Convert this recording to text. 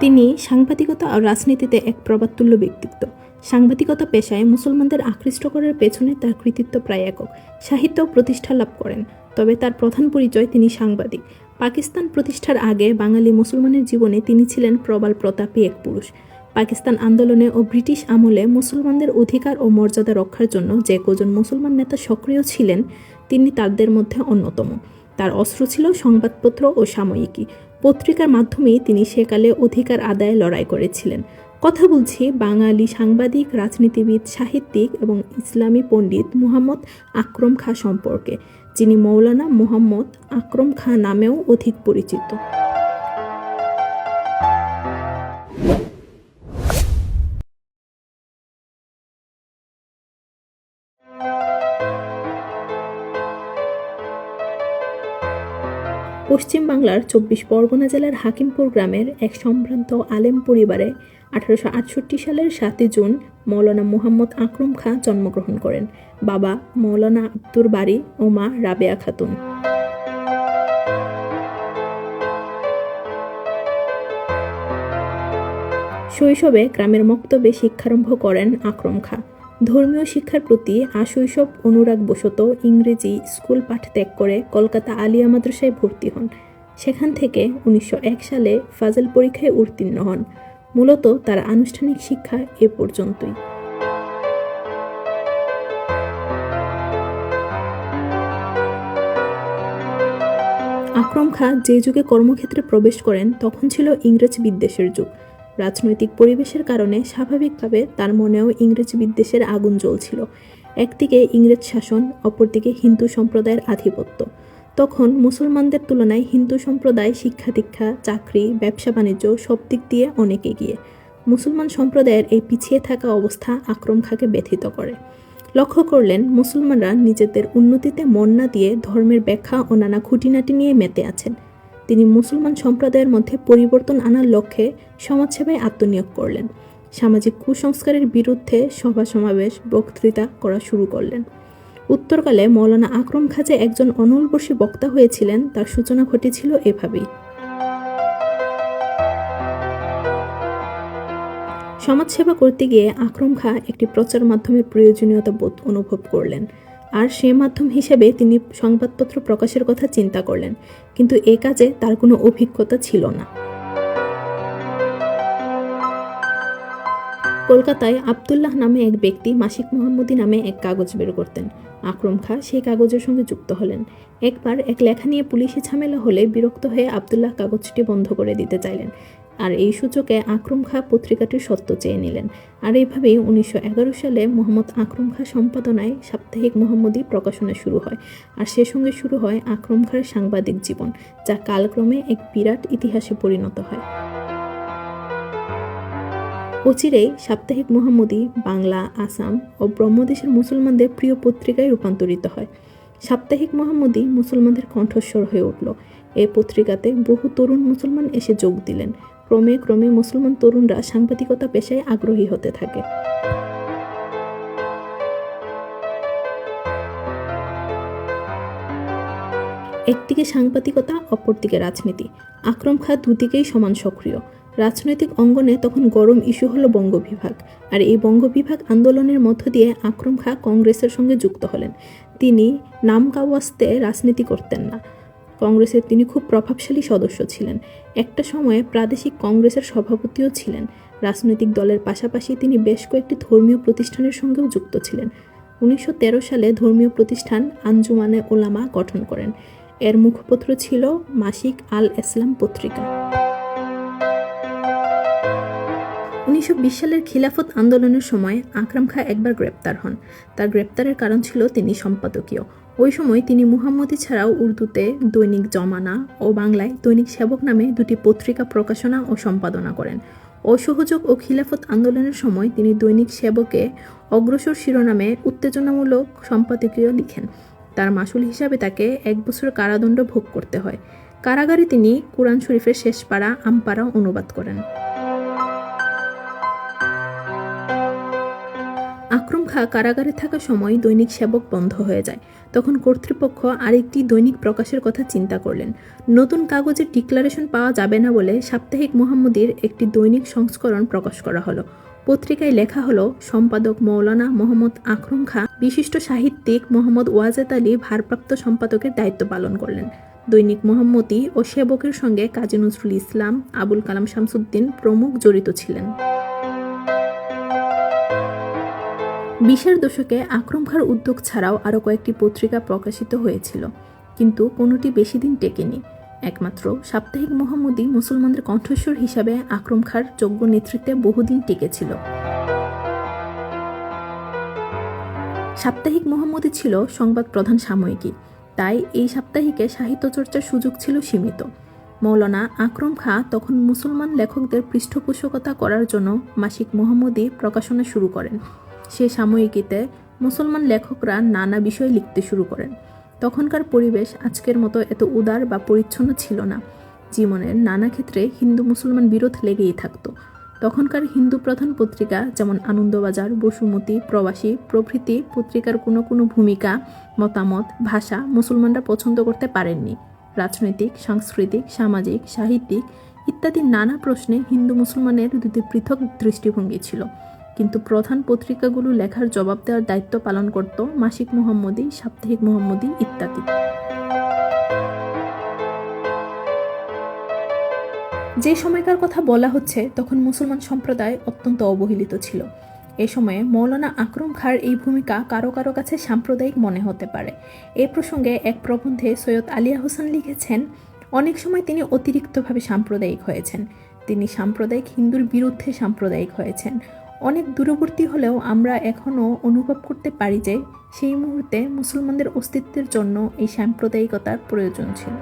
তিনি সাংবাদিকতা ও রাজনীতিতে এক প্রবাদতুল্য ব্যক্তিত্ব। সাংবাদিকতা পেশায় মুসলমানদের আকৃষ্ট করার পেছনে তার কৃতিত্ব প্রায় একক। সাহিত্য প্রতিষ্ঠা লাভ করেন, তবে তার প্রধান পরিচয় তিনি সাংবাদিক। পাকিস্তান প্রতিষ্ঠার আগে বাঙালি মুসলমানের জীবনে তিনি ছিলেন প্রবাল প্রতাপী এক পুরুষ। পাকিস্তান আন্দোলনে ও ব্রিটিশ আমলে মুসলমানদের অধিকার ও মর্যাদা রক্ষার জন্য যে কজন মুসলমান নেতা সক্রিয় ছিলেন, তিনি তাদের মধ্যে অন্যতম। তার অস্ত্র ছিল সংবাদপত্র ও সাময়িকী। পত্রিকার মাধ্যমে তিনি সেকালে অধিকার আদায়ে লড়াই করেছিলেন। কথা বলছি বাঙালি সাংবাদিক, রাজনীতিবিদ, সাহিত্যিক এবং ইসলামী পণ্ডিত মুহাম্মদ আকরম খাঁ সম্পর্কে, যিনি মৌলানা মুহাম্মদ আকরম খাঁ নামেও অধিক পরিচিত। পশ্চিমবাংলার চব্বিশ পরগনা জেলার হাকিমপুর গ্রামের এক সম্ভ্রান্ত আলেম পরিবারে আঠারোশো আটষট্টি সালের সাতই জুন মৌলানা মোহাম্মদ আকরম খাঁ জন্মগ্রহণ করেন। বাবা মৌলানা আব্দুর বাড়ি ও মা রাবেয়া খাতুন। শৈশবে গ্রামের মক্তবে শিক্ষারম্ভ করেন আকরম খাঁ। ধর্মীয় শিক্ষার প্রতি আশৈশব অনুরাগ বশত ইংরেজি স্কুল পাঠ ত্যাগ করে কলকাতা আলিয়া মাদ্রাসায় ভর্তি হন। সেখান থেকে উনিশশো এক সালে ফাজল পরীক্ষায় উত্তীর্ণ হন। মূলত তার আনুষ্ঠানিক শিক্ষা এ পর্যন্তই। আকরম খাঁ যে যুগে কর্মক্ষেত্রে প্রবেশ করেন, তখন ছিল ইংরেজ বিদ্বেষের যুগ। রাজনৈতিক পরিবেশের কারণে স্বাভাবিকভাবে তার মনেও ইংরেজ বিদ্বেষের আগুন জ্বলছিল। একদিকে ইংরেজ শাসন, অপরদিকে হিন্দু সম্প্রদায়ের আধিপত্য। তখন মুসলমানদের তুলনায় হিন্দু সম্প্রদায় শিক্ষা দীক্ষা, চাকরি, ব্যবসা বাণিজ্য সব দিক দিয়ে অনেক এগিয়ে। মুসলমান সম্প্রদায়ের এই পিছিয়ে থাকা অবস্থা আক্রম খাঁকে ব্যথিত করে। লক্ষ্য করলেন, মুসলমানরা নিজেদের উন্নতিতে মন না দিয়ে ধর্মের ব্যাখ্যা ও নানা খুঁটিনাটি নিয়ে মেতে আছেন। তিনি মুসলমান সম্প্রদায়ের মধ্যে পরিবর্তন আনার লক্ষ্যে সমাজসেবায় আত্মনিয়োগ করলেন। সামাজিক কুসংস্কারের বিরুদ্ধে সভা সমাবেশ, বক্তৃতা করা শুরু করলেন। উত্তরকালে মৌলানা আকরম খাজে একজন অনলবর্ষী বক্তা হয়েছিলেন, তার সূচনা ঘটেছিল এভাবেই। সমাজসেবা করতে গিয়ে আকরম খা একটি প্রচার মাধ্যমের প্রয়োজনীয়তা বোধ অনুভব করলেন। আর সে মাধ্যম হিসেবে তিনি সংবাদপত্র প্রকাশের কথা চিন্তা করলেন, কিন্তু এ কাজে তার কোনো অভিজ্ঞতা ছিল না। কলকাতায় আবদুল্লাহ নামে এক ব্যক্তি মাসিক মোহাম্মদী নামে এক কাগজ বের করতেন। আকরম খা সেই কাগজের সঙ্গে যুক্ত হলেন। একবার এক লেখা নিয়ে পুলিশি ঝামেলা হলে বিরক্ত হয়ে আবদুল্লাহ কাগজটি বন্ধ করে দিতে চাইলেন। আর এই সূচকে আকরম খা পত্রিকাটির সত্য চেয়ে নিলেন। আর এইভাবেই উনিশশো এগারো সালে মোহাম্মদ আকরম খা সম্পাদনায় সাপ্তাহিক মোহাম্মদী প্রকাশনা শুরু হয়। আর সে সঙ্গে শুরু হয় আকরম খার সাংবাদিক জীবন, যা কালক্রমে এক বিরাট ইতিহাসে পরিণত হয়। অচিরেই সাপ্তাহিক মোহাম্মদী বাংলা, আসাম ও ব্রহ্মদেশের মুসলমানদের প্রিয় পত্রিকায় রূপান্তরিত হয়। সাপ্তাহিক মোহাম্মদী মুসলমানদের কণ্ঠস্বর হয়ে উঠল। এই পত্রিকাতে বহু তরুণ মুসলমান এসে যোগ দিলেন। ক্রমে ক্রমে মুসলমান তরুণরা সাংবাদিকতা পেশায় আগ্রহী হতে থাকে। একদিকে সাংবাদিকতা, অপরদিকে রাজনীতি। আক্রম খা দুদিকেই সমান সক্রিয়। রাজনৈতিক অঙ্গনে তখন গরম ইস্যু হলো বঙ্গবিভাগ আর এই বঙ্গবিভাগ আন্দোলনের মধ্য দিয়ে আক্রম খা কংগ্রেসের সঙ্গে যুক্ত হলেন। তিনি নাম কাওয়াস্তে রাজনীতি করতেন না। কংগ্রেসের তিনি খুব প্রভাবশালী সদস্য ছিলেন। একটা সময়ে প্রাদেশিক কংগ্রেসের সভাপতিও ছিলেন। রাজনৈতিক দলের পাশাপাশি তিনি বেশ কয়েকটি ধর্মীয় প্রতিষ্ঠানের সঙ্গেও যুক্ত ছিলেন। উনিশশো তেরো সালে ধর্মীয় প্রতিষ্ঠান আঞ্জুমানে ওলামা গঠন করেন। এর মুখপত্র ছিল মাসিক আল ইসলাম পত্রিকা। উনিশশো বিশ সালের খিলাফত আন্দোলনের সময় আকরাম খা একবার গ্রেপ্তার হন। তার গ্রেপ্তারের কারণ ছিল তিনি সম্পাদকীয়। ওই সময় তিনি মুহাম্মদি ছাড়াও উর্দুতে দৈনিক জমানা ও বাংলায় দৈনিক সেবক নামে দুটি পত্রিকা প্রকাশনা ও সম্পাদনা করেন। অসহযোগ ও খিলাফত আন্দোলনের সময় তিনি দৈনিক সেবকে অগ্রসর শিরোনামে উত্তেজনামূলক সম্পাদকীয় লিখেন। তার মাসুল হিসাবে তাকে এক বছর কারাদণ্ড ভোগ করতে হয়। কারাগারে তিনি কোরআন শরীফের শেষ পাড়া আমপাড়া অনুবাদ করেন। আকরম খা কারাগারে থাকার সময় দৈনিক সেবক বন্ধ হয়ে যায়। তখন কর্তৃপক্ষ আরেকটি দৈনিক প্রকাশের কথা চিন্তা করলেন। নতুন কাগজের ডিক্লারেশন পাওয়া যাবে না বলে সাপ্তাহিক মোহাম্মদীর একটি দৈনিক সংস্করণ প্রকাশ করা হলো। পত্রিকায় লেখা হলো, সম্পাদক মৌলানা মোহাম্মদ আকরম খা বিশিষ্ট সাহিত্যিক মোহাম্মদ ওয়াজেদ আলী ভারপ্রাপ্ত সম্পাদকের দায়িত্ব পালন করলেন। দৈনিক মোহাম্মদী ও সেবকের সঙ্গে কাজী নজরুল ইসলাম, আবুল কালাম শামসুদ্দিন প্রমুখ জড়িত ছিলেন। বিশের দশকে আক্রম উদ্যোগ ছাড়াও আরও কয়েকটি পত্রিকা প্রকাশিত হয়েছিল, কিন্তু কোনোটি বেশি দিন টেকেনি। একমাত্র সাপ্তাহিক মোহাম্মদী মুসলমানদের কণ্ঠস্বর হিসাবে আক্রম খাঁর যোগ্য নেতৃত্বে বহুদিন টিকেছিল। সাপ্তাহিক মোহাম্মদী ছিল সংবাদ প্রধান সাময়িকী, তাই এই সাপ্তাহিকে সাহিত্য চর্চার সুযোগ ছিল সীমিত। মৌলানা আকরম খাঁ তখন মুসলমান লেখকদের পৃষ্ঠপোষকতা করার জন্য মাসিক মোহাম্মদী প্রকাশনা শুরু করেন। সে সাময়িকীতে মুসলমান লেখকরা নানা বিষয় লিখতে শুরু করেন। তখনকার পরিবেশ আজকের মতো এত উদার বা পরিচ্ছন্ন ছিল না। জীবনের নানা ক্ষেত্রে হিন্দু মুসলমান বিরোধ লেগেই থাকতো। তখনকার হিন্দু প্রধান পত্রিকা যেমন আনন্দবাজার, বসুমতী, প্রবাসী, প্রভৃতি পত্রিকার কোনো কোনো ভূমিকা, মতামত, ভাষা মুসলমানরা পছন্দ করতে পারেননি। রাজনৈতিক, সাংস্কৃতিক, সামাজিক, সাহিত্যিক ইত্যাদি নানা প্রশ্নে হিন্দু মুসলমানের দুটি পৃথক দৃষ্টিভঙ্গি ছিল। কিন্তু প্রধান পত্রিকাগুলো লেখার জবাব দেওয়ার দায়িত্ব পালন করত মাসিক মোহাম্মদী, সাপ্তাহিক মোহাম্মদী ইত্যাদি। যে সময়কার কথা বলা হচ্ছে, তখন মুসলমান সম্প্রদায় অত্যন্ত অবহেলিত ছিল। এ সময়ে মৌলানা আকরম খাঁর এই ভূমিকা কারও কারও কাছে সাম্প্রদায়িক মনে হতে পারে। এ প্রসঙ্গে এক প্রবন্ধে সৈয়দ আলিয়া হোসেন লিখেছেন, অনেক সময় তিনি অতিরিক্তভাবে সাম্প্রদায়িক হয়েছেন। তিনি সাম্প্রদায়িক হিন্দুর বিরুদ্ধে সাম্প্রদায়িক হয়েছেন। অনেক দূরবর্তী হলেও আমরা এখনও অনুভব করতে পারি যে সেই মুহূর্তে মুসলমানদের অস্তিত্বের জন্য এই সাম্প্রদায়িকতার প্রয়োজন ছিল।